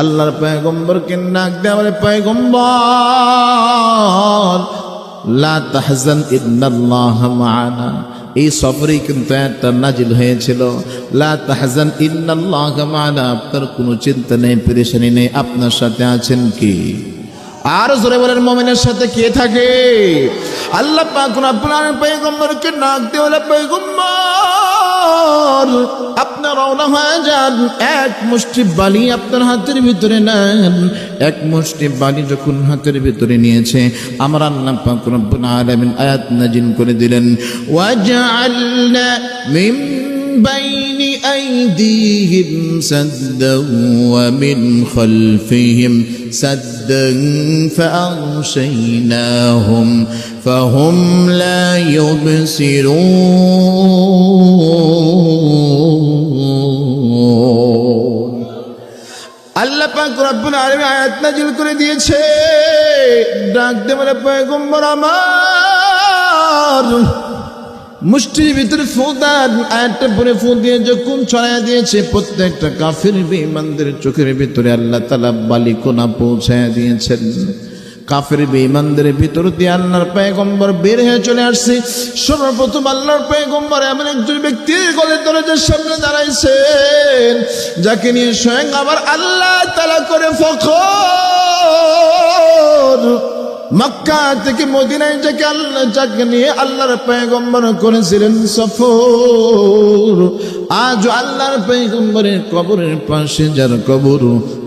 আল্লাহর পয়গম্বরকে নাক দেওয়ার পয়গম্বর, লা এই সফরেই কিন্তু একটা নাজিল হয়েছিল। লা আপনার কোনো চিন্তা নেই, পেরেশানি নেই, আপনার সাথে আছেন কি? আর জোরে বলেন, মোমেনের সাথে কে থাকে? আল্লাহ পাক আপনার পয়গম্বরকে নাক দেওয়ালে পয়গম্বর আপনার রওনা হয়ে যান এক মুষ্টি বালি আপনার হাতের ভিতরে নেন এক মুষ্টি বালি যখন হাতের ভিতরে নিয়েছে আমার আল্লাহ পাক রব্বুল আলামিন আয়াত নাজিল করে দিলেন ওয়াজআলনা মিন بين أيديهم سدا ومن خلفهم سدا فأغشيناهم فهم لا يبصرون রব্বুল আলামিন আয়াত নাজিল করে দিয়েছে। ডাকতে বলে, পয়গম্বর আমার। মুষ্টির ভিতরে ফোদান আয়াতটা পরে ফু দিয়ে যখন ছড়াই দিয়েছে, প্রত্যেকটা কাফির বিমানদের চোখের ভিতরে আল্লাহ তালা বালিকোনা পৌঁছায় দিয়েছেন। কাফের বেঈমানদের ভিতর দিয়ে আল্লাহর পয়গম্বর বের হয়ে চলে আসছে। সর্বপ্রথম আল্লাহর পয়গম্বর এমন একজন ব্যক্তির গলের দরজার সামনে দাঁড়াইছেন, যাকে নিয়ে স্বয়ং আবার আল্লাহ তালা করে ফখর। মক্কা থেকে মদিনায় যাকে আল্লাহ, যাকে নিয়ে আল্লাহর পয়গম্বর করেছিলেন সফর। আজ আল্লাহর পয়গম্বরের কবরের পাশে যার কবর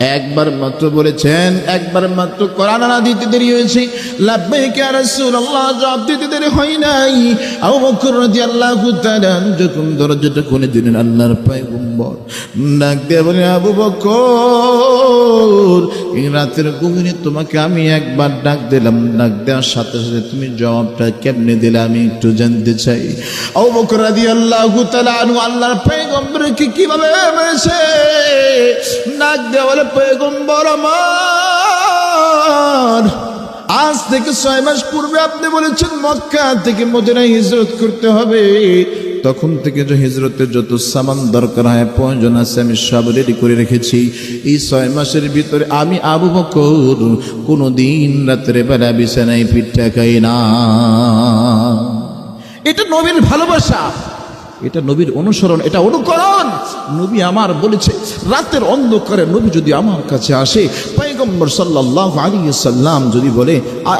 একবার মাত্র বলেছেন, একবার মাত্র কোরআন না দিতে দেরি হয়েছে। লাব্বাইক ইয়া রাসূলুল্লাহ, জবাব দিতে দেরি হয় নাই। আবু বকর রাদিয়াল্লাহু তাআলা যখন দরজাটা খুলে দিলেন, আল্লাহর পয়গম্বর ডাক দিয়ে বলে আবু বকর, এই রাতের গভীরে তোমাকে আমি একবার ডাক দিলাম। ডাক দেওয়ার সাথে সাথে তুমি জবাবটা কেমনে দিলে আমি একটু জানতে চাই। আবু বকর রাদিয়াল্লাহু তাআলা আল্লাহর পয়গম্বরকে কীভাবে মেরেছে? দিয়ে বলে পয়গম্বর আমার। আজ থেকে ছয় মাস পূর্বে আপনি বলেছেন, মক্কা থেকে মদিনায় হিজরত করতে হবে। তখন থেকে যে হিজরতের যত সামান দরকার হয়, প্রয়োজন আছে, আমি সব রেডি করে রেখেছি। এই ছয় মাসের ভিতরে আমি আবু বকর কোনো দিন রাত্রে বেলা বিছানায় পিঠা খাই না। এটা নবীর ভালোবাসা। এটা নবীর অনুসরণ, এটা অনুকরণ। নবী আমার বলেছে রাতের অন্ধকারে নবী যদি আমার কাছে আসে পয়গম্বর সাল্লাহ আলী সাল্লাম যদি বলে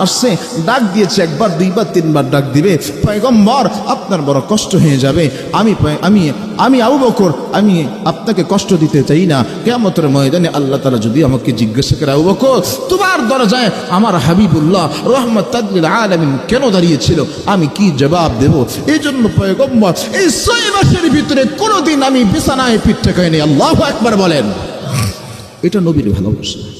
আসছে, ডাক দিয়েছে একবার, দুইবার, তিনবার ডাক দিবে, পয়গম্বর আপনার বড় কষ্ট হয়ে যাবে। আমি আমি আমি আবু বকর, আমি আপনাকে কষ্ট দিতে চাই না। কেমতের ময়দানে আল্লাহ তালা যদি আমাকে জিজ্ঞাসা করে, আবু বকর, তোমার দরজায় আমার হাবিবুল্লাহ রহমত তাদলিল আলামিন কেন দাঁড়িয়েছিল? আমি কি জবাব দেব? এই জন্য পয়গম্বর, এই ছয় মাসের ভিতরে কোনোদিন আমি বিছানায় পিঠটা খাইনি আল্লাহ একবার বলেন। এটা নবীর ভালোবাসা।